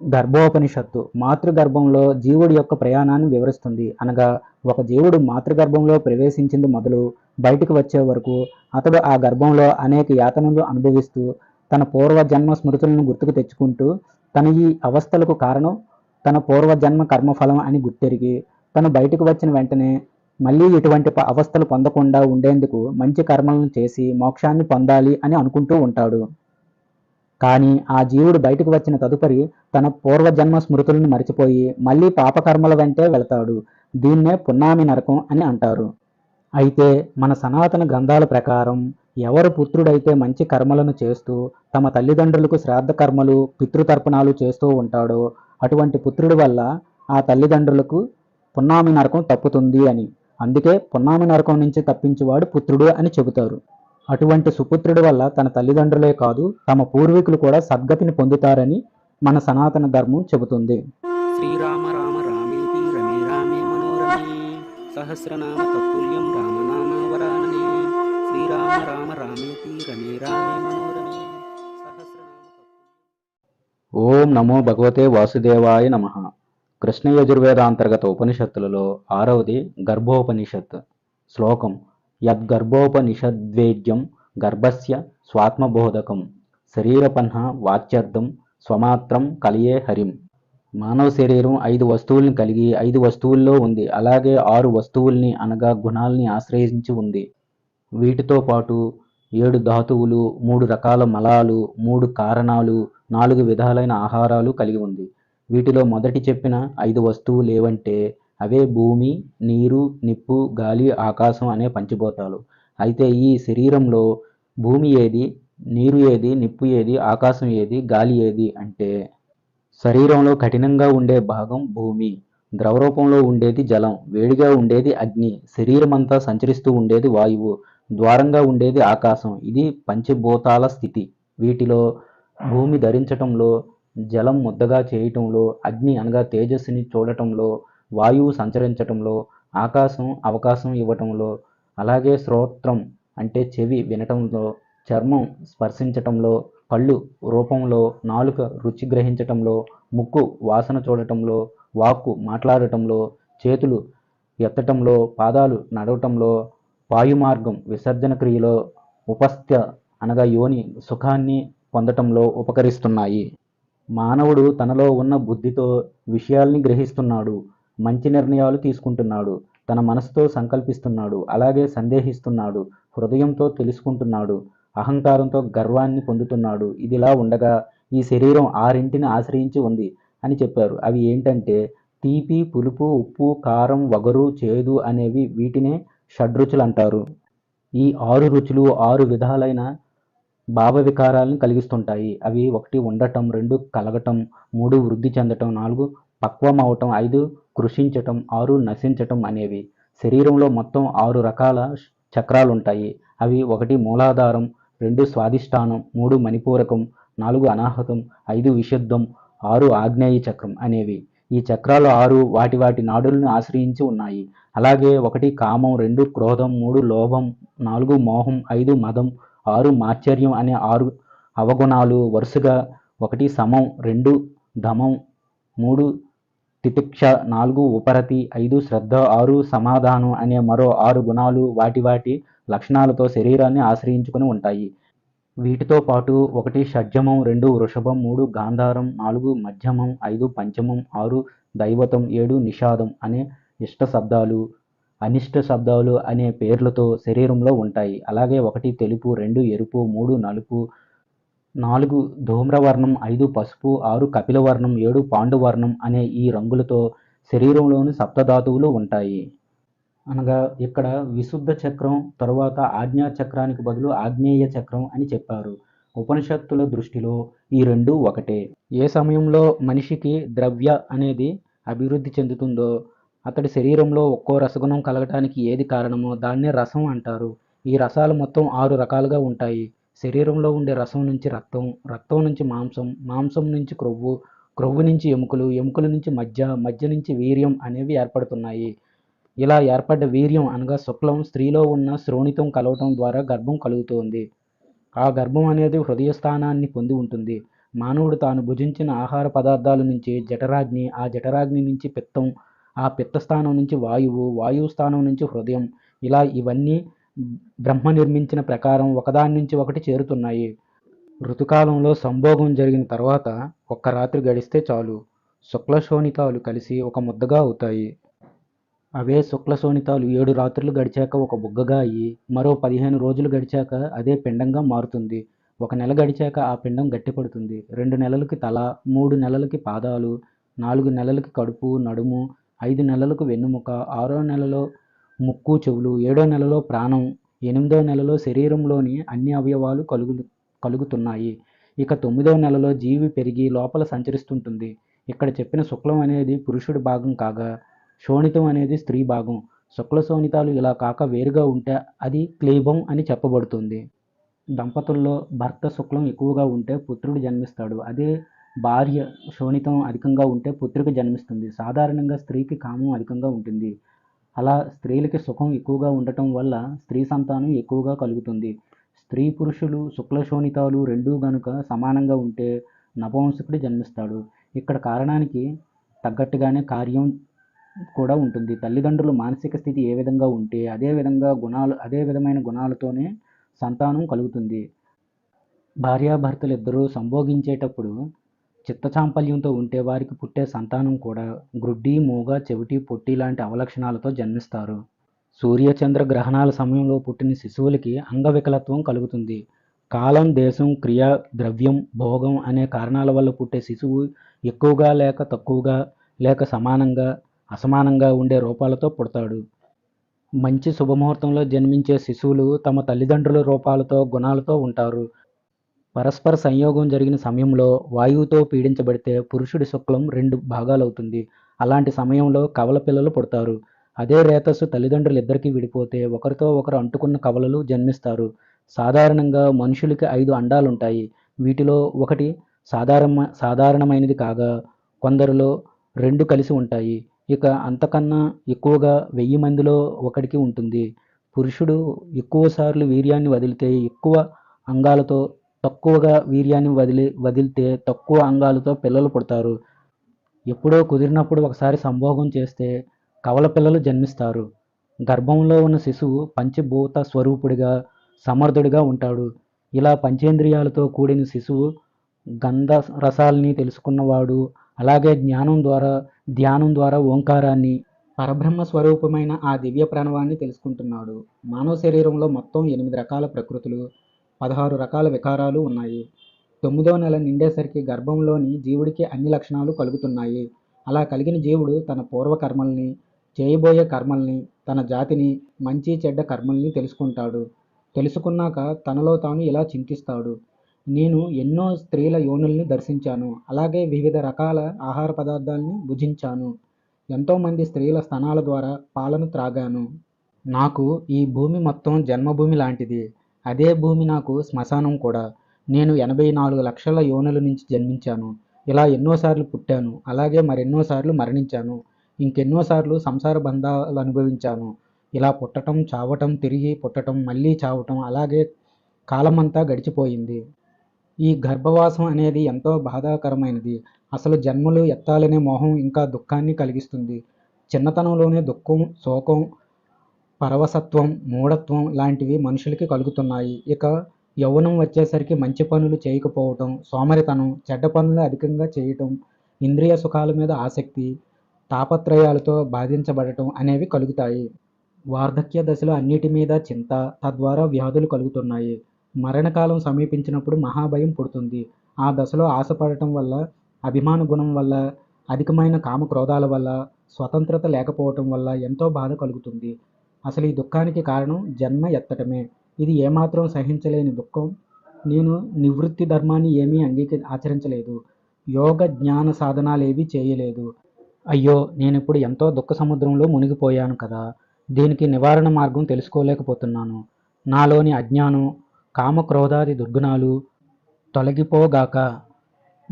గర్భోపనిషత్తు మాతృగర్భంలో జీవుడి యొక్క ప్రయాణాన్ని వివరిస్తుంది. అనగా ఒక జీవుడు మాతృగర్భంలో ప్రవేశించింది మొదలు బయటకు వచ్చే వరకు అతడు ఆ గర్భంలో అనేక యాతనలు అనుభవిస్తూ తన పూర్వజన్మ స్మృతులను గుర్తుకు తెచ్చుకుంటూ తన ఈ అవస్థలకు కారణం తన పూర్వజన్మ కర్మఫలం అని గుర్తెరిగి తను బయటకు వచ్చిన వెంటనే మళ్ళీ ఇటువంటి అవస్థలు పొందకుండా ఉండేందుకు మంచి కర్మలను చేసి మోక్షాన్ని పొందాలి అని అనుకుంటూ ఉంటాడు. కానీ ఆ జీవుడు బయటకు వచ్చిన తదుపరి తన పూర్వజన్మ స్మృతులను మరిచిపోయి మళ్ళీ పాపకర్మల వెంటే వెళతాడు. దీన్నే పున్నామి నరకం అని అంటారు. అయితే మన సనాతన గ్రంథాల ప్రకారం ఎవరు పుత్రుడైతే మంచి కర్మలను చేస్తూ తమ తల్లిదండ్రులకు శ్రాద్ధ కర్మలు పితృతర్పణాలు చేస్తూ ఉంటాడో అటువంటి పుత్రుడి వల్ల ఆ తల్లిదండ్రులకు పున్నామి నరకం తప్పుతుంది అని. అందుకే పున్నామి నరకం నుంచి తప్పించువాడు పుత్రుడు అని చెబుతారు. అటువంటి సుపుత్రుడి వల్ల తన తల్లిదండ్రులే కాదు తమ పూర్వీకులు కూడా సద్గతిని పొందుతారని మన సనాతన ధర్మం చెబుతుంది. శ్రీరామ రామ రామేతి రమే రామే మనోరమే సహస్రనామ తత్తుల్యం రామనామ వరాననే శ్రీరామ రామ రామేతి రమే రామే మనోరమే ఓం నమో భగవతే వాసుదేవాయ నమ. కృష్ణ యజుర్వేదాంతర్గత ఉపనిషత్తులలో ఆరవది గర్భోపనిషత్ శ్లోకం. యద్గర్భోపనిషద్వేద్యం గర్భస్య స్వాత్మబోధకం శరీరపన్హ వాచ్యర్థం స్వమాత్రం కలియే హరిం. మానవ శరీరం ఐదు వస్తువుల్ని కలిగి ఐదు వస్తువుల్లో ఉంది. అలాగే ఆరు వస్తువుల్ని అనగా గుణాల్ని ఆశ్రయించి ఉంది. వీటితో పాటు ఏడు ధాతువులు మూడు రకాల మలాలు మూడు కారణాలు నాలుగు విధాలైన ఆహారాలు కలిగి ఉంది. వీటిలో మొదటి చెప్పిన ఐదు వస్తువులు ఏవంటే అవే భూమి నీరు నిప్పు గాలి ఆకాశం అనే పంచభూతాలు అయితే ఈ శరీరంలో భూమి ఏది నీరు ఏది నిప్పు ఏది ఆకాశం ఏది గాలి ఏది అంటే శరీరంలో కఠినంగా ఉండే భాగం భూమి. ద్రవరూపంలో ఉండేది జలం వేడిగా ఉండేది అగ్ని శరీరం అంతా సంచరిస్తూ ఉండేది వాయువు ద్వారంగా ఉండేది ఆకాశం. ఇది పంచభూతాల స్థితి. వీటిలో భూమి ధరించటంలో జలం ముద్దగా చేయటంలో అగ్ని అనగా తేజస్సుని చూడటంలో వాయువు సంచరించటంలో ఆకాశం అవకాశం ఇవ్వటంలో అలాగే శ్రోత్రం అంటే చెవి వినటంలో చర్మం స్పర్శించటంలో కళ్ళు రూపంలో నాలుక రుచి గ్రహించటంలో ముక్కు వాసన చూడటంలో వాక్కు మాట్లాడటంలో చేతులు ఎత్తటంలో పాదాలు నడవటంలో వాయుమార్గం విసర్జన క్రియలో ఉపస్థ్య అనగా యోని సుఖాన్ని పొందటంలో ఉపకరిస్తున్నాయి. మానవుడు తనలో ఉన్న బుద్ధితో విషయాల్ని గ్రహిస్తున్నాడు. మంచి నిర్ణయాలు తీసుకుంటున్నాడు. తన మనసుతో సంకల్పిస్తున్నాడు. అలాగే సందేహిస్తున్నాడు. హృదయంతో తెలుసుకుంటున్నాడు. అహంకారంతో గర్వాన్ని పొందుతున్నాడు. ఇదిలా ఉండగా ఈ శరీరం ఆరింటిని ఆశ్రయించి ఉంది అని చెప్పారు. అవి ఏంటంటే తీపి పులుపు ఉప్పు కారం వగరు చేదు అనేవి వీటినే షడ్రుచులు అంటారు. ఈ ఆరు రుచులు ఆరు విధాలైన భావ వికారాలను కలిగిస్తుంటాయి. అవి ఒకటి ఉండటం రెండు కలగటం మూడు వృద్ధి చెందటం నాలుగు పక్వం అవటం ఐదు కృషించటం ఆరు నశించటం అనేవి. శరీరంలో మొత్తం ఆరు రకాల చక్రాలు ఉంటాయి అవి ఒకటి మూలాధారం రెండు స్వాదిష్టానం మూడు మణిపూరకం నాలుగు అనాహతం ఐదు విశుద్ధం ఆరు ఆగ్నేయ చక్రం అనేవి. ఈ చక్రాలు ఆరు వాటి వాటి నాడులను ఆశ్రయించి ఉన్నాయి. అలాగే ఒకటి కామం రెండు క్రోధం మూడు లోభం నాలుగు మోహం ఐదు మదం ఆరు మాచర్యం అనే ఆరు అవగుణాలు వరుసగా ఒకటి సమం రెండు ధమం మూడు తితిక్ష నాలుగు ఉపరతి ఐదు శ్రద్ధ ఆరు సమాధానం అనే మరో ఆరు గుణాలు వాటి వాటి లక్షణాలతో శరీరాన్ని ఆశ్రయించుకుని ఉంటాయి. వీటితో పాటు ఒకటి షడ్జమం రెండు వృషభం మూడు గాంధారం నాలుగు మధ్యమం ఐదు పంచమం ఆరు దైవతం ఏడు నిషాదం అనే ఇష్ట శబ్దాలు అనిష్ట శబ్దాలు అనే పేర్లతో శరీరంలో ఉంటాయి. అలాగే ఒకటి తెలుపు రెండు ఎరుపు మూడు నలుపు నాలుగు ధూమ్రవర్ణం ఐదు పసుపు ఆరు కపిలవర్ణం ఏడు పాండువర్ణం అనే ఈ రంగులతో శరీరంలోని సప్తధాతువులు ఉంటాయి. అనగా ఇక్కడ విశుద్ధ చక్రం తరువాత ఆజ్ఞా చక్రానికి బదులు ఆగ్నేయ చక్రం అని చెప్పారు. ఉపనిషత్తుల దృష్టిలో ఈ రెండు ఒకటే. ఏ సమయంలో మనిషికి ద్రవ్య అనేది అభివృద్ధి చెందుతుందో అతడి శరీరంలో ఒక్కో రసగుణం కలగటానికి ఏది కారణమో దాన్నే రసం అంటారు. ఈ రసాలు మొత్తం ఆరు రకాలుగా ఉంటాయి. శరీరంలో ఉండే రసం నుంచి రక్తం రక్తం నుంచి మాంసం మాంసం నుంచి క్రొవ్వు క్రొవ్వు నుంచి ఎముకలు ఎముకల నుంచి మజ్జ మజ్జ నుంచి వీర్యం అనేవి ఏర్పడుతున్నాయి. ఇలా ఏర్పడ్డ వీర్యం అనగా శుక్లం స్త్రీలో ఉన్న శ్రోణితం కలవటం ద్వారా గర్భం కలుగుతుంది. ఆ గర్భం అనేది హృదయ స్థానాన్ని పొంది ఉంటుంది. మానవుడు తాను భుజించిన ఆహార పదార్థాల నుంచి జఠరాగ్ని ఆ జఠరాగ్ని నుంచి పిత్తం ఆ పిత్త స్థానం నుంచి వాయువు వాయువు స్థానం నుంచి హృదయం ఇలా ఇవన్నీ బ్రహ్మ నిర్మించిన ప్రకారం ఒకదాని నుంచి ఒకటి చేరుతున్నాయి. ఋతుకాలంలో సంభోగం జరిగిన తర్వాత ఒక్క రాత్రి గడిస్తే చాలు. శుక్లశోణితాలు కలిసి ఒక ముద్దగా అవుతాయి. అవే శుక్లశోణితాలు ఏడు రాత్రులు గడిచాక ఒక బుగ్గగా అయ్యి మరో పదిహేను రోజులు గడిచాక అదే పిండంగా మారుతుంది. ఒక నెల గడిచాక ఆ పిండం గట్టిపడుతుంది. రెండు నెలలకి తల మూడు నెలలకి పాదాలు నాలుగు నెలలకి కడుపు నడుము ఐదు నెలలకు వెన్నుముక ఆరో నెలలో ముక్కు చెవులు. ఏడో నెలలో ప్రాణం ఎనిమిదో నెలలో శరీరంలోని అన్ని అవయవాలు కలుగు కలుగుతున్నాయి. ఇక తొమ్మిదో నెలలో జీవి పెరిగి లోపల సంచరిస్తుంటుంది. ఇక్కడ చెప్పిన శుక్లం అనేది పురుషుడి భాగం కాగా శోణితం అనేది స్త్రీ భాగం. శుక్ల శోణితాలు ఇలా కాక వేరుగా ఉంటే అది క్లీబం అని చెప్పబడుతుంది. దంపతుల్లో భర్త శుక్లం ఎక్కువగా ఉంటే పుత్రుడు జన్మిస్తాడు. అదే భార్య శోణితం అధికంగా ఉంటే పుత్రిక జన్మిస్తుంది. సాధారణంగా స్త్రీకి కామం అధికంగా ఉంటుంది. అలా స్త్రీలకి సుఖం ఎక్కువగా ఉండటం వల్ల స్త్రీ సంతానం ఎక్కువగా కలుగుతుంది. స్త్రీ పురుషులు శుక్లశోణితాలు రెండూ గనుక సమానంగా ఉంటే నపవంసకుడు జన్మిస్తాడు. ఇక్కడ కారణానికి తగ్గట్టుగానే కార్యం కూడా ఉంటుంది. తల్లిదండ్రుల మానసిక స్థితి ఏ విధంగా ఉంటే అదే విధంగా గుణాలు అదే విధమైన గుణాలతోనే సంతానం కలుగుతుంది. భార్యాభర్తలు ఇద్దరూ సంభోగించేటప్పుడు చిత్తచాంపల్యంతో ఉంటే వారికి పుట్టే సంతానం కూడా గ్రుడ్డి మూగ చెవిటి పొట్టి లాంటి అవలక్షణాలతో జన్మిస్తారు. సూర్యచంద్ర గ్రహణాల సమయంలో పుట్టిన శిశువులకి అంగవికలత్వం కలుగుతుంది. కాలం దేశం క్రియ ద్రవ్యం భోగం అనే కారణాల వల్ల పుట్టే శిశువు ఎక్కువగా లేక తక్కువగా లేక సమానంగా అసమానంగా ఉండే రూపాలతో పుడతాడు. మంచి శుభముహూర్తంలో జన్మించే శిశువులు తమ తల్లిదండ్రుల రూపాలతో గుణాలతో ఉంటారు. పరస్పర సంయోగం జరిగిన సమయంలో వాయువుతో పీడించబడితే పురుషుడి శుక్లం రెండు భాగాలవుతుంది. అలాంటి సమయంలో కవల పిల్లలు పుడతారు. అదే రేతస్సు తల్లిదండ్రులు ఇద్దరికీ విడిపోతే ఒకరితో ఒకరు అంటుకున్న కవలలు జన్మిస్తారు. సాధారణంగా మనుషులకి ఐదు అండాలుంటాయి. వీటిలో ఒకటి సాధారణ సాధారణమైనది కాగా కొందరిలో రెండు కలిసి ఉంటాయి. ఇక అంతకన్నా ఎక్కువగా వెయ్యి మందిలో ఒకటికి ఉంటుంది. పురుషుడు ఎక్కువసార్లు వీర్యాన్ని వదిలితే ఎక్కువ అంగాలతో తక్కువగా వీర్యాన్ని వదిలి వదిలితే తక్కువ అంగాలతో పిల్లలు పుడతారు. ఎప్పుడో కుదిరినప్పుడు ఒకసారి సంభోగం చేస్తే కవల పిల్లలు జన్మిస్తారు. గర్భంలో ఉన్న శిశువు పంచభూత స్వరూపుడిగా సమర్థుడిగా ఉంటాడు. ఇలా పంచేంద్రియాలతో కూడిన శిశువు గంధ రసాల్ని తెలుసుకున్నవాడు. అలాగే జ్ఞానం ద్వారా ధ్యానం ద్వారా ఓంకారాన్ని పరబ్రహ్మ స్వరూపమైన ఆ దివ్య ప్రణవాన్ని తెలుసుకుంటున్నాడు. మానవ శరీరంలో మొత్తం ఎనిమిది రకాల ప్రకృతులు. పదహారు రకాల వికారాలు ఉన్నాయి. తొమ్మిదో నెల నిండేసరికి గర్భంలోని జీవుడికి అన్ని లక్షణాలు కలుగుతున్నాయి. అలా కలిగిన జీవుడు తన పూర్వ కర్మల్ని చేయబోయే కర్మల్ని తన జాతిని మంచి చెడ్డ కర్మల్ని తెలుసుకుంటాడు. తెలుసుకున్నాక తనలో తాను ఇలా చింతిస్తాడు. నేను ఎన్నో స్త్రీల యోనుల్ని దర్శించాను. అలాగే వివిధ రకాల ఆహార పదార్థాలని భుజించాను. ఎంతోమంది స్త్రీల స్తనాల ద్వారా పాలను త్రాగాను. నాకు ఈ భూమి మొత్తం జన్మభూమి లాంటిది. అదే భూమి నాకు శ్మశానం కూడా. నేను ఎనభై నాలుగు లక్షల యోనుల నుంచి జన్మించాను. ఇలా ఎన్నోసార్లు పుట్టాను. అలాగే మరెన్నోసార్లు మరణించాను. ఇంకెన్నోసార్లు సంసార బంధాలు అనుభవించాను. ఇలా పుట్టటం చావటం తిరిగి పుట్టటం మళ్ళీ చావటం అలాగే కాలమంతా గడిచిపోయింది. ఈ గర్భవాసం అనేది ఎంతో బాధాకరమైనది. అసలు జన్మలు ఎత్తాలనే మోహం ఇంకా దుఃఖాన్ని కలిగిస్తుంది. చిన్నతనంలోనే దుఃఖం శోకం పరవసత్వం మూఢత్వం లాంటివి మనుషులకి కలుగుతున్నాయి. ఇక యవ్వనం వచ్చేసరికి మంచి పనులు చేయకపోవటం సోమరితనం చెడ్డ పనులు అధికంగా చేయటం ఇంద్రియ సుఖాల మీద ఆసక్తి తాపత్రయాలతో బాధించబడటం అనేవి కలుగుతాయి. వార్ధక్య దశలో అన్నిటి మీద చింత తద్వారా వ్యాధులు కలుగుతున్నాయి. మరణకాలం సమీపించినప్పుడు మహాభయం పుడుతుంది. ఆ దశలో ఆశపడటం వల్ల అభిమాన గుణం వల్ల అధికమైన కామ క్రోధాల వల్ల స్వతంత్రత లేకపోవటం వల్ల ఎంతో బాధ కలుగుతుంది. అసలు ఈ దుఃఖానికి కారణం జన్మ ఎత్తటమే. ఇది ఏమాత్రం సహించలేని దుఃఖం. నేను నివృత్తి ధర్మాన్ని ఏమీ అంగీక ఆచరించలేదు. యోగ జ్ఞాన సాధనాలేవి చేయలేదు. అయ్యో నేను ఇప్పుడు ఎంతో దుఃఖ సముద్రంలో మునిగిపోయాను కదా. దీనికి నివారణ మార్గం తెలుసుకోలేకపోతున్నాను. నాలోని అజ్ఞానం కామక్రోధాది దుర్గుణాలు తొలగిపోగాక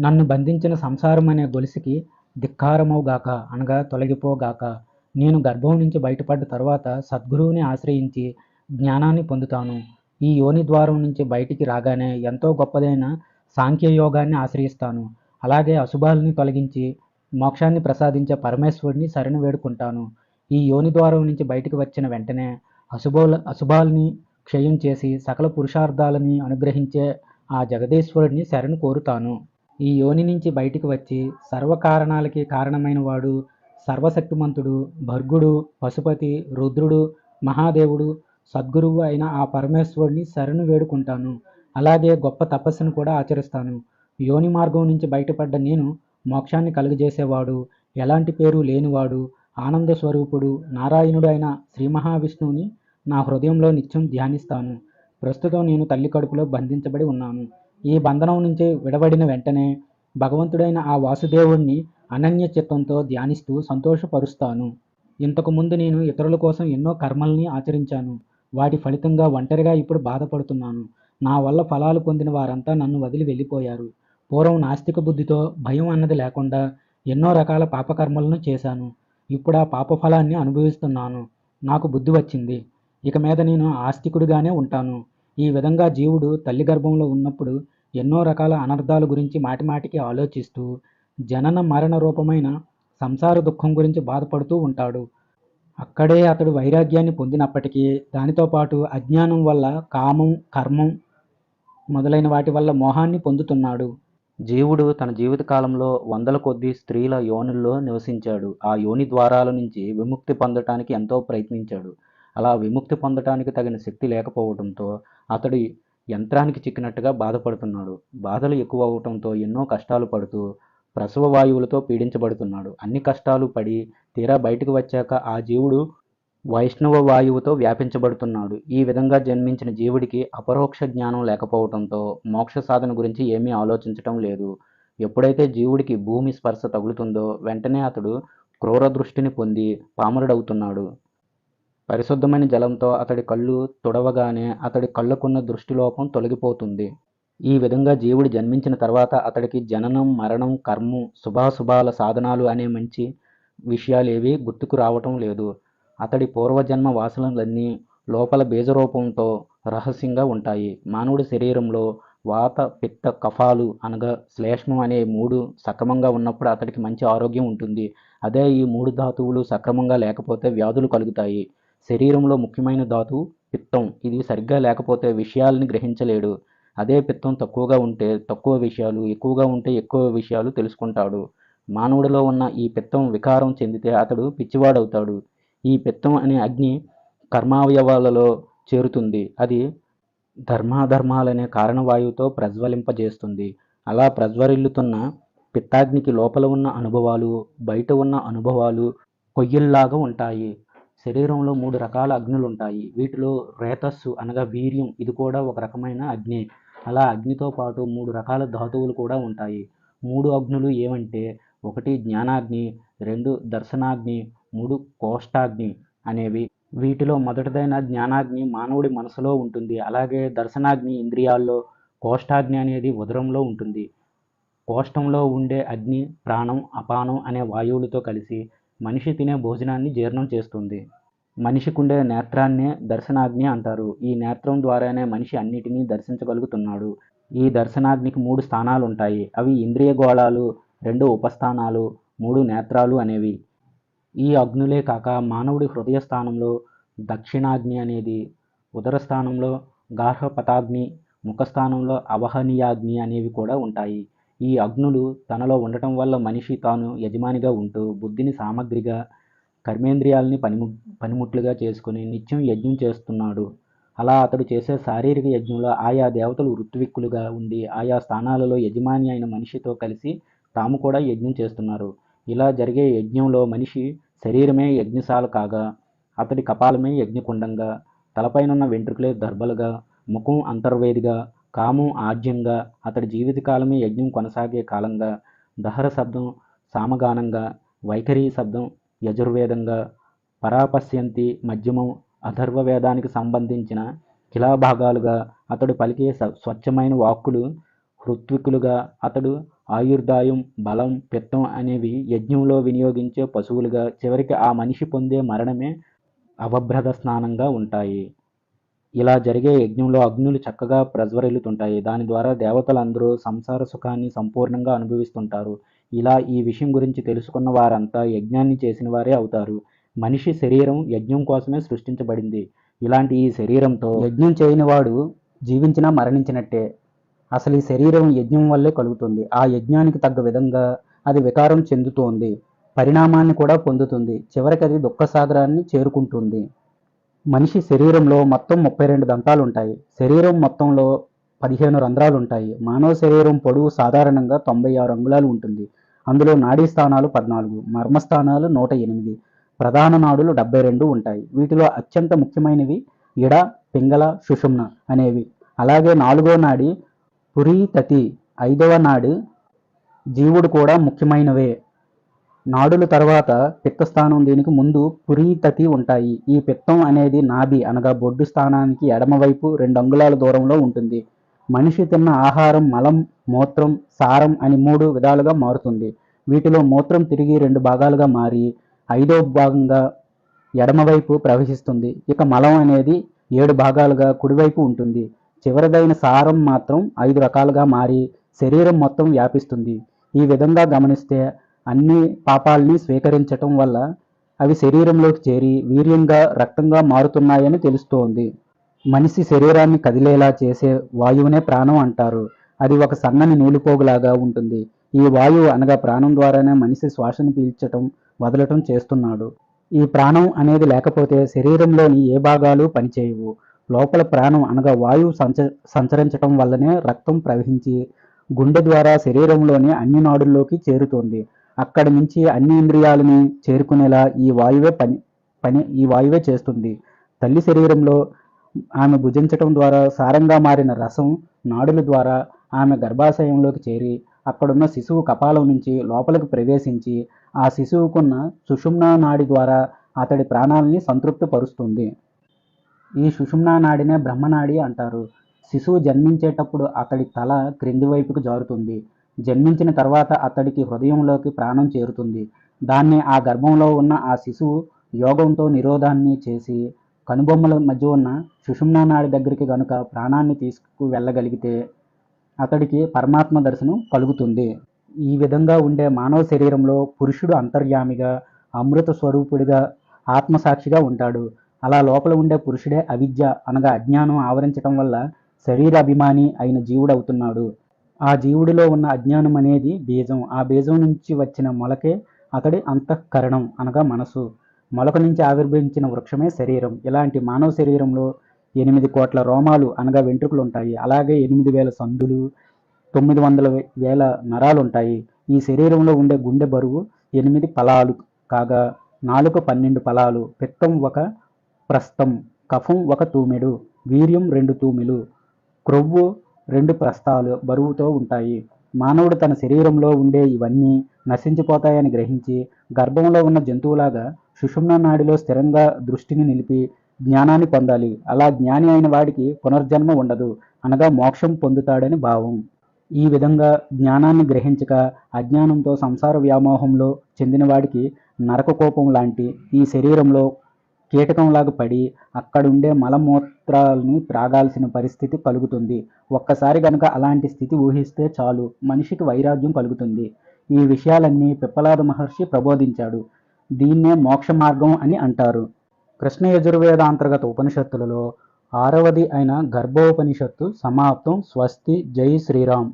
నన్ను బంధించిన సంసారం అనే గొలుసుకి ధిక్కారమవుగాక అనగా తొలగిపోగాక నేను గర్భం నుంచి బయటపడ్డ తర్వాత సద్గురువుని ఆశ్రయించి జ్ఞానాన్ని పొందుతాను. ఈ యోని ద్వారం నుంచి బయటికి రాగానే ఎంతో గొప్పదైన సాంఖ్యయోగాన్ని ఆశ్రయిస్తాను. అలాగే అశుభాలని తొలగించి మోక్షాన్ని ప్రసాదించే పరమేశ్వరుని శరణు వేడుకుంటాను. ఈ యోని ద్వారం నుంచి బయటకు వచ్చిన వెంటనే అశుభోల అశుభాలని క్షయం చేసి సకల పురుషార్థాలని అనుగ్రహించే ఆ జగదీశ్వరుడిని శరణు కోరుతాను. ఈ యోని నుంచి బయటికి వచ్చి సర్వకారణాలకి కారణమైన వాడు సర్వశక్తిమంతుడు భర్గుడు పశుపతి రుద్రుడు మహాదేవుడు సద్గురువు అయిన ఆ పరమేశ్వరుడిని శరణు వేడుకుంటాను. అలాగే గొప్ప తపస్సును కూడా ఆచరిస్తాను. యోని మార్గం నుంచి బయటపడ్డ నేను మోక్షాన్ని కలుగజేసేవాడు. ఎలాంటి పేరు లేనివాడు. ఆనంద స్వరూపుడు నారాయణుడు అయిన శ్రీ మహావిష్ణువుని నా హృదయంలో నిత్యం ధ్యానిస్తాను. ప్రస్తుతం నేను తల్లి కడుపులో బంధించబడి ఉన్నాను. ఈ బంధనం నుంచి విడబడిన వెంటనే భగవంతుడైన ఆ వాసుదేవుణ్ణి అనన్య చిత్తంతో ధ్యానిస్తూ సంతోషపరుస్తాను. ఇంతకుముందు నేను ఇతరుల కోసం ఎన్నో కర్మల్ని ఆచరించాను. వాటి ఫలితంగా ఒంటరిగా ఇప్పుడు బాధపడుతున్నాను. నా వల్ల ఫలాలు పొందిన వారంతా నన్ను వదిలి వెళ్ళిపోయారు. పూర్వం నాస్తిక బుద్ధితో భయం అన్నది లేకుండా ఎన్నో రకాల పాపకర్మలను చేశాను. ఇప్పుడు ఆ పాప ఫలాన్ని అనుభవిస్తున్నాను. నాకు బుద్ధి వచ్చింది. ఇక మీద నేను ఆస్తికుడిగానే ఉంటాను. ఈ విధంగా జీవుడు తల్లి గర్భంలో ఉన్నప్పుడు ఎన్నో రకాల అనర్థాల గురించి మాటిమాటికి ఆలోచిస్తూ జనన మరణ రూపమైన సంసార దుఃఖం గురించి బాధపడుతూ ఉంటాడు. అక్కడే అతడు వైరాగ్యాన్ని పొందినప్పటికీ దానితో పాటు అజ్ఞానం వల్ల కామం కర్మం మొదలైన వాటి వల్ల మోహాన్ని పొందుతున్నాడు. జీవుడు తన జీవితకాలంలో వందల కొద్ది స్త్రీల యోనుల్లో నివసించాడు. ఆ యోని ద్వారాల నుంచి విముక్తి పొందటానికి ఎంతో ప్రయత్నించాడు. అలా విముక్తి పొందటానికి తగిన శక్తి లేకపోవడంతో అతడు యంత్రానికి చిక్కినట్టుగా బాధపడుతున్నాడు. బాధలు ఎక్కువ అవటంతో ఎన్నో కష్టాలు పడుతూ ప్రసవ వాయువులతో పీడించబడుతున్నాడు. అన్ని కష్టాలు పడి తీరా బయటకు వచ్చాక ఆ జీవుడు వైష్ణవ వాయువుతో వ్యాపించబడుతున్నాడు. ఈ విధంగా జన్మించిన జీవుడికి అపరోక్ష జ్ఞానం లేకపోవడంతో మోక్ష సాధన గురించి ఏమీ ఆలోచించటం లేదు. ఎప్పుడైతే జీవుడికి భూమి స్పర్శ తగులుతుందో వెంటనే అతడు క్రూర దృష్టిని పొంది పామరుడవుతున్నాడు. పరిశుద్ధమైన జలంతో అతడి కళ్ళు తుడవగానే అతడి కళ్ళకున్న దృష్టిలోపం తొలగిపోతుంది. ఈ విధంగా జీవుడు జన్మించిన తర్వాత అతడికి జననం మరణం కర్మం శుభాశుభాల సాధనాలు అనే మంచి విషయాలేవి గుర్తుకు రావటం లేదు. అతడి పూర్వజన్మ వాసనలన్నీ లోపల బీజరూపంతో రహస్యంగా ఉంటాయి. మానవుడి శరీరంలో వాత పిత్త కఫాలు అనగా శ్లేష్మం అనే మూడు సక్రమంగా ఉన్నప్పుడు అతడికి మంచి ఆరోగ్యం ఉంటుంది. అదే ఈ మూడు ధాతువులు సక్రమంగా లేకపోతే వ్యాధులు కలుగుతాయి. శరీరంలో ముఖ్యమైన ధాతువు పిత్తం. ఇది సరిగ్గా లేకపోతే విషయాల్ని గ్రహించలేడు. అదే పిత్తం తక్కువగా ఉంటే తక్కువ విషయాలు ఎక్కువగా ఉంటే ఎక్కువ విషయాలు తెలుసుకుంటాడు. మానవుడిలో ఉన్న ఈ పిత్తం వికారం చెందితే అతడు పిచ్చివాడవుతాడు. ఈ పిత్తం అనే అగ్ని కర్మావయవాలలో చేరుతుంది. అది ధర్మాధర్మాలనే కారణవాయువుతో ప్రజ్వలింపజేస్తుంది. అలా ప్రజ్వరిల్లుతున్న పిత్తాగ్నికి లోపల ఉన్న అనుభవాలు బయట ఉన్న అనుభవాలు కొయ్యల్లాగా ఉంటాయి. శరీరంలో మూడు రకాల అగ్నులు ఉంటాయి వీటిలో రేతస్సు అనగా వీర్యం ఇది కూడా ఒక రకమైన అగ్ని. అలా అగ్నితో పాటు మూడు రకాల ధాతువులు కూడా ఉంటాయి. మూడు అగ్నులు ఏమంటే ఒకటి జ్ఞానాగ్ని రెండు దర్శనాగ్ని మూడు కోష్టాగ్ని అనేవి. వీటిలో మొదటిదైన జ్ఞానాగ్ని మానవుడి మనసులో ఉంటుంది. అలాగే దర్శనాగ్ని ఇంద్రియాల్లో కోష్టాగ్ని అనేది ఉదరంలో ఉంటుంది. కోష్టంలో ఉండే అగ్ని ప్రాణం అపానం అనే వాయువులతో కలిసి మనిషి తినే భోజనాన్ని జీర్ణం చేస్తుంది. మనిషికుండే నేత్రాన్నే దర్శనాగ్ని అంటారు. ఈ నేత్రం ద్వారానే మనిషి అన్నిటినీ దర్శించగలుగుతున్నాడు. ఈ దర్శనాగ్నికి మూడు స్థానాలు ఉంటాయి అవి ఇంద్రియ గోళాలు రెండు ఉపస్థానాలు మూడు నేత్రాలు అనేవి. ఈ అగ్నులే కాక మానవుడి హృదయ స్థానంలో దక్షిణాగ్ని అనేది ఉదర స్థానంలో గార్హపతాగ్ని ముఖస్థానంలో అవహనీయాగ్ని అనేవి కూడా ఉంటాయి. ఈ అగ్నులు తనలో ఉండటం వల్ల మనిషి తాను యజమానిగా ఉంటూ బుద్ధిని సామగ్రిగా కర్మేంద్రియాలని పనిము పనిముట్లుగా చేసుకుని నిత్యం యజ్ఞం చేస్తున్నాడు. అలా అతడు చేసే శారీరక యజ్ఞంలో ఆయా దేవతలు ఋత్విక్కులుగా ఉండి ఆయా స్థానాలలో యజమాని అయిన మనిషితో కలిసి తాము కూడా యజ్ఞం చేస్తున్నారు. ఇలా జరిగే యజ్ఞంలో మనిషి శరీరమే యజ్ఞశాల కాగా అతడి కపాలమే యజ్ఞకుండంగా తలపైనున్న వెంట్రుకలే దర్భలుగా ముఖం అంతర్వేదిగా కామం ఆజ్యంగా అతడి జీవితకాలమే యజ్ఞం కొనసాగే కాలంగా దహర శబ్దం సామగానంగా వైఖరి శబ్దం యజుర్వేదంగా పరాపశ్యంతి మధ్యమం అథర్వ వేదానికి సంబంధించిన కిలాభాగాలుగా అతడు పలికే స్వచ్ఛమైన వాక్కులు హృత్వికులుగా అతడు ఆయుర్దాయం బలం పిత్తం అనేవి యజ్ఞంలో వినియోగించే పశువులుగా చివరికి ఆ మనిషి పొందే మరణమే అవభ్రద స్నానంగా ఉంటాయి. ఇలా జరిగే యజ్ఞంలో అగ్నులు చక్కగా ప్రజ్వరిల్లుతుంటాయి. దాని ద్వారా దేవతలందరూ సంసార సుఖాన్ని సంపూర్ణంగా అనుభవిస్తుంటారు. ఇలా ఈ విషయం గురించి తెలుసుకున్న వారంతా యజ్ఞాన్ని చేసిన వారే అవుతారు. మనిషి శరీరం యజ్ఞం కోసమే సృష్టించబడింది. ఇలాంటి ఈ శరీరంతో యజ్ఞం చేయని వాడు జీవించినా మరణించినట్టే. అసలు ఈ శరీరం యజ్ఞం వల్లే కలుగుతుంది. ఆ యజ్ఞానికి తగ్గ విధంగా అది వికారం చెందుతోంది. పరిణామాన్ని కూడా పొందుతుంది. చివరికి అది దుఃఖసాగరాన్ని చేరుకుంటుంది. మనిషి శరీరంలో మొత్తం ముప్పై రెండు దంతాలు ఉంటాయి శరీరం మొత్తంలో పదిహేను రంధ్రాలు ఉంటాయి మానవ శరీరం పొడవు సాధారణంగా తొంభై ఆరు అంగుళాలు ఉంటుంది. అందులో నాడీ స్థానాలు పద్నాలుగు మర్మస్థానాలు నూట ఎనిమిది ప్రధాన నాడులు డెబ్బై రెండు ఉంటాయి. వీటిలో అత్యంత ముఖ్యమైనవి ఇడ పింగళ సుషుమ్న అనేవి. అలాగే నాలుగో నాడి పురీతతి ఐదవ నాడు జీవుడు కూడా ముఖ్యమైనవే. నాడుల తర్వాత పిత్తస్థానం దీనికి ముందు పురీతతి ఉంటాయి. ఈ పిత్తం అనేది నాభి అనగా బొడ్డు స్థానానికి ఎడమవైపు రెండు అంగుళాల దూరంలో ఉంటుంది. మనిషి తిన్న ఆహారం మలం మూత్రం సారం అని మూడు విధాలుగా మారుతుంది. వీటిలో మూత్రం తిరిగి రెండు భాగాలుగా మారి ఐదో భాగంగా ఎడమవైపు ప్రవహిస్తుంది ఇక మలం అనేది ఏడు భాగాలుగా కుడివైపు ఉంటుంది. చివరిదైన సారం మాత్రం ఐదు రకాలుగా మారి శరీరం మొత్తం వ్యాపిస్తుంది. ఈ విధంగా గమనిస్తే అన్ని పాపాల్ని స్వీకరించటం వల్ల అవి శరీరంలోకి చేరి వీర్యంగా రక్తంగా మారుతున్నాయని తెలుస్తోంది. మనిషి శరీరాన్ని కదిలేలా చేసే వాయువునే ప్రాణం అంటారు. అది ఒక సన్నని నూలిపోగులాగా ఉంటుంది. ఈ వాయువు అనగా ప్రాణం ద్వారానే మనిషి శ్వాసను పీల్చటం వదలటం చేస్తున్నాడు. ఈ ప్రాణం అనేది లేకపోతే శరీరంలోని ఏ భాగాలు పనిచేయవు. లోపల ప్రాణం అనగా వాయువు సంచ సంచరించటం వల్లనే రక్తం ప్రవహించి గుండె ద్వారా శరీరంలోని అన్ని నాడుల్లోకి చేరుతోంది. అక్కడి నుంచి అన్ని ఇంద్రియాలని చేరుకునేలా ఈ వాయువే పని పని ఈ వాయువే చేస్తుంది. తల్లి శరీరంలో ఆమె భుజించటం ద్వారా సారంగా మారిన రసం నాడుల ద్వారా ఆమె గర్భాశయంలోకి చేరి అక్కడున్న శిశువు కపాలం నుంచి లోపలికి ప్రవేశించి ఆ శిశువుకున్న సుషుమ్నా నాడి ద్వారా అతడి ప్రాణాలని సంతృప్తిపరుస్తుంది. ఈ సుషుమ్నా నాడినే బ్రహ్మనాడి అంటారు. శిశువు జన్మించేటప్పుడు అతడి తల క్రింది వైపుకు జారుతుంది. జన్మించిన తర్వాత అతడికి హృదయంలోకి ప్రాణం చేరుతుంది. దాన్ని ఆ గర్భంలో ఉన్న ఆ శిశువు యోగంతో నిరోధాన్ని చేసి కనుబొమ్మల మధ్య ఉన్న సుషుమ్నా నాడి దగ్గరికి గనుక ప్రాణాన్ని తీసుకు వెళ్ళగలిగితే అతడికి పరమాత్మ దర్శనం కలుగుతుంది. ఈ విధంగా ఉండే మానవ శరీరంలో పురుషుడు అంతర్యామిగా అమృత స్వరూపుడిగా ఆత్మసాక్షిగా ఉంటాడు. అలా లోపల ఉండే పురుషుడే అవిద్య అనగా అజ్ఞానం ఆవరించటం వల్ల శరీరాభిమాని అయిన జీవుడు అవుతున్నాడు. ఆ జీవుడిలో ఉన్న అజ్ఞానం అనేది బీజం. ఆ బీజం నుంచి వచ్చిన మొలకే అతడి అంతఃకరణం అనగా మనసు. మొలక నుంచి ఆవిర్భవించిన వృక్షమే శరీరం. ఇలాంటి మానవ శరీరంలో ఎనిమిది కోట్ల రోమాలు అనగా వెంట్రుకలు ఉంటాయి అలాగే ఎనిమిది వేల సందులు తొమ్మిది వందల వేల నరాలు ఉంటాయి ఈ శరీరంలో ఉండే గుండె బరువు ఎనిమిది ఫలాలు కాగా నాలుక పన్నెండు ఫలాలు పిత్తం ఒక ప్రస్థం కఫం ఒక తూమెడు వీర్యం రెండు తూమెలు క్రొవ్వు రెండు ప్రస్థాలు బరువుతో ఉంటాయి. మానవుడు తన శరీరంలో ఉండే ఇవన్నీ నశించిపోతాయని గ్రహించి గర్భంలో ఉన్న జంతువులాగా సుషుమ్న నాడిలో స్థిరంగా దృష్టిని నిలిపి జ్ఞానాన్ని పొందాలి. అలా జ్ఞాని అయిన వాడికి పునర్జన్మ ఉండదు. అనగా మోక్షం పొందుతాడని భావం. ఈ విధంగా జ్ఞానాన్ని గ్రహించక అజ్ఞానంతో సంసార వ్యామోహంలో చెందిన వాడికి నరకకోపం లాంటి ఈ శరీరంలో కీటకంలాగా పడి అక్కడుండే మలమూత్రాలని త్రాగాల్సిన పరిస్థితి కలుగుతుంది. ఒక్కసారి గనక అలాంటి స్థితి ఊహిస్తే చాలు. మనిషికి వైరాగ్యం కలుగుతుంది. ఈ విషయాలన్నీ పిప్పలాద మహర్షి ప్రబోధించాడు. దీన్నే మోక్ష మార్గం అని అంటారు. కృష్ణ యజుర్వేద అంతర్గత ఉపనిషత్తులలో ఆరవది అయిన గర్భోపనిషత్తు సమాప్తం. స్వస్తి. జై శ్రీరామ్.